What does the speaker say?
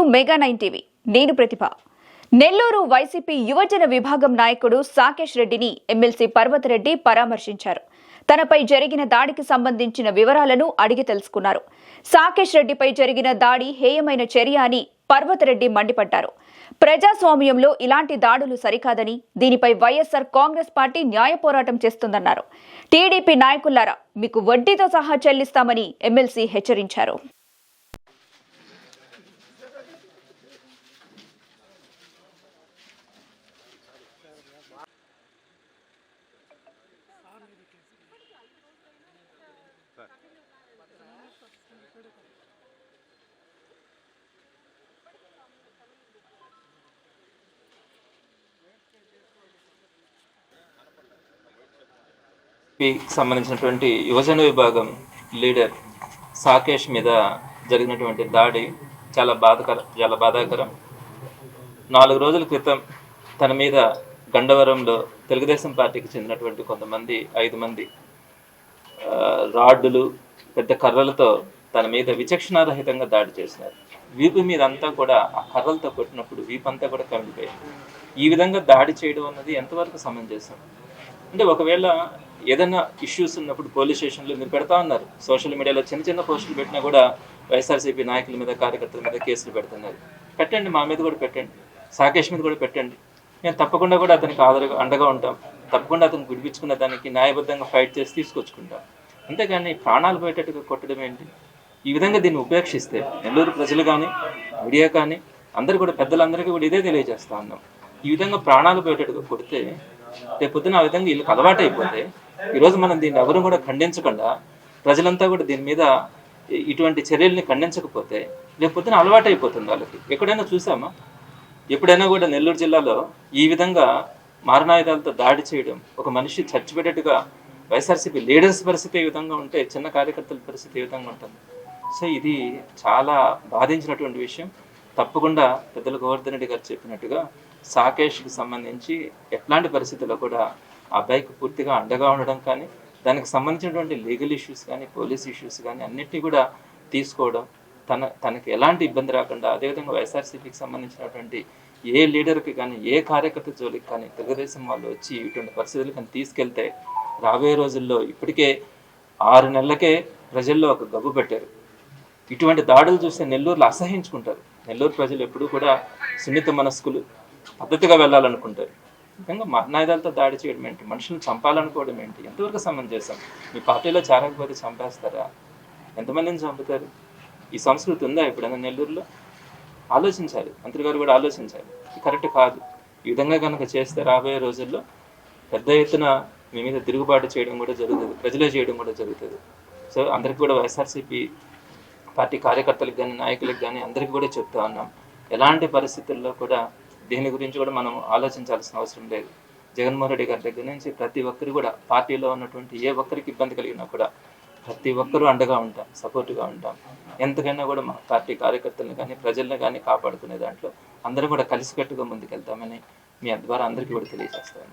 To mega nine TV. నేను ప్రతిభ. Nellore YCP యువజన విభాగం నాయకుడు సాకేష్ రెడ్డిని ఎమ్మెల్సీ పర్వతరెడ్డి పరామర్శించారు. తనపై జరిగిన దాడికి సంబంధించిన వివరాలను అడిగి తెలుసుకున్నారు. సాకేష్ రెడ్డిపై జరిగిన దాడి హేయమైన చర్య అని పర్వతరెడ్డి మండిపడ్డారు. ప్రజాస్వామ్యంలో ఇలాంటి దాడులు సరికాదని దీనిపై వైఎస్సార్ కాంగ్రెస్ పార్టీ న్యాయ పోరాటం చేస్తుందన్నారు. టీడీపీ నాయకులారా మీకు వడ్డీతో సహా చెల్లిస్తామని ఎమ్మెల్సీ హెచ్చరించారు. సంబంధించినటువంటి యువజన విభాగం లీడర్ సాకేష్ మీద జరిగినటువంటి దాడి చాలా బాధకర చాలా బాధాకరం. నాలుగు రోజుల క్రితం తన మీద గండవరంలో తెలుగుదేశం పార్టీకి చెందినటువంటి కొంతమంది ఐదు మంది రాడ్డులు పెద్ద కర్రలతో తన మీద విచక్షణారహితంగా దాడి చేసినారు. వీపు మీద అంతా కూడా ఆ కర్రలతో కొట్టినప్పుడు వీపు అంతా కూడా కమిలిపోయింది. ఈ విధంగా దాడి చేయడం అన్నది ఎంతవరకు సమంజసం అంటే ఒకవేళ ఏదైనా ఇష్యూస్ ఉన్నప్పుడు పోలీస్ స్టేషన్లో మీరు పెడతా ఉన్నారు. సోషల్ మీడియాలో చిన్న చిన్న పోస్టులు పెట్టినా కూడా వైఎస్ఆర్సీపీ నాయకుల మీద కార్యకర్తల మీద కేసులు పెడుతున్నారు. పెట్టండి మా మీద కూడా పెట్టండి. సాకేష్ మీద కూడా పెట్టండి. మేము తప్పకుండా కూడా అతనికి ఆదరగా అండగా ఉంటాం. తప్పకుండా అతను గుడిపించుకున్న దానికి న్యాయబద్ధంగా ఫైట్ చేసి తీసుకొచ్చుకుంటాం. అంతేగాని ప్రాణాలు పోయేటట్టుగా కొట్టడం ఏంటి? ఈ విధంగా దీన్ని ఉపేక్షిస్తే నెల్లూరు ప్రజలు కానీ మీడియా కానీ అందరు కూడా పెద్దలందరికీ కూడా ఇదే తెలియజేస్తా ఉన్నాం. ఈ విధంగా ప్రాణాలు పోయేటట్టుగా కొడితే రేపు పొద్దున ఆ విధంగా వీళ్ళకి అలవాటు అయిపోతే ఈరోజు మనం దీన్ని ఎవరు కూడా ఖండించకుండా ప్రజలంతా కూడా దీని మీద ఇటువంటి చర్యల్ని ఖండించకపోతే రేపు పొద్దున అలవాటు అయిపోతుంది వాళ్ళకి. ఎక్కడైనా చూసామా? ఎప్పుడైనా కూడా నెల్లూరు జిల్లాలో ఈ విధంగా మారణాయుధాలతో దాడి చేయడం ఒక మనిషి చచ్చిపెట్టేట్టుగా వైఎస్ఆర్సీపీ లీడర్స్ పరిస్థితి ఏ విధంగా ఉంటే చిన్న కార్యకర్తల పరిస్థితి ఏ విధంగా ఉంటుంది? సో ఇది చాలా బాధించినటువంటి విషయం. తప్పకుండా పెద్దల గోవర్ధన్ రెడ్డి గారు చెప్పినట్టుగా సాకేష్కి సంబంధించి ఎట్లాంటి పరిస్థితుల్లో కూడా ఆ అబ్బాయికి పూర్తిగా అండగా ఉండడం కానీ దానికి సంబంధించినటువంటి లీగల్ ఇష్యూస్ కానీ పోలీస్ ఇష్యూస్ కానీ అన్నిటినీ కూడా తీసుకోవడం తన తనకి ఎలాంటి ఇబ్బంది రాకుండా అదేవిధంగా వైఎస్ఆర్సీపీకి సంబంధించినటువంటి ఏ లీడర్కి కానీ ఏ కార్యకర్త జోలికి కానీ తెలుగుదేశం వాళ్ళు వచ్చి ఇటువంటి పరిస్థితులు కానీ తీసుకెళ్తే రాబోయే రోజుల్లో ఇప్పటికే ఆరు నెలలకే ప్రజల్లో ఒక గబ్బు పెట్టారు. ఇటువంటి దాడులు చూస్తే నెల్లూరులో అసహించుకుంటారు. నెల్లూరు ప్రజలు ఎప్పుడూ కూడా సున్నిత మనస్కులు పద్ధతిగా వెళ్ళాలనుకుంటారు. నిజంగా మరణాయుధాలతో దాడి చేయడం ఏంటి? మనుషులను చంపాలనుకోవడం ఏంటి? ఎంతవరకు సమంజసం? మీ పార్టీలో చేరకపోతే చంపేస్తారా? ఎంతమందిని చంపుతారు? ఈ సంస్కృతి ఉందా ఎప్పుడైనా నెల్లూరులో? ఆలోచించాలి. మంత్రి గారు కూడా ఆలోచించాలి. కరెక్ట్ కాదు. ఈ విధంగా కనుక చేస్తే రాబోయే రోజుల్లో పెద్ద ఎత్తున మీ మీద తిరుగుబాటు చేయడం కూడా జరుగుతుంది ప్రజలే చేయడం కూడా జరుగుతుంది. సో అందరికి కూడా వైఎస్ఆర్సీపీ పార్టీ కార్యకర్తలకు కానీ నాయకులకు కానీ అందరికీ కూడా చెప్తా ఉన్నాం. ఎలాంటి పరిస్థితుల్లో కూడా దీని గురించి కూడా మనం ఆలోచించాల్సిన అవసరం లేదు. జగన్మోహన్ రెడ్డి గారి దగ్గర నుంచి ప్రతి ఒక్కరు కూడా పార్టీలో ఉన్నటువంటి ఏ ఒక్కరికి ఇబ్బంది కలిగినా కూడా ప్రతి ఒక్కరూ అండగా ఉంటాం సపోర్ట్గా ఉంటాం. ఎంతకైనా కూడా మా పార్టీ కార్యకర్తలను కానీ ప్రజలను కానీ కాపాడుకునే దాంట్లో అందరూ కూడా కలిసికట్టుగా ముందుకెళ్తామని మీ ద్వారా అందరికీ కూడా తెలియజేస్తాను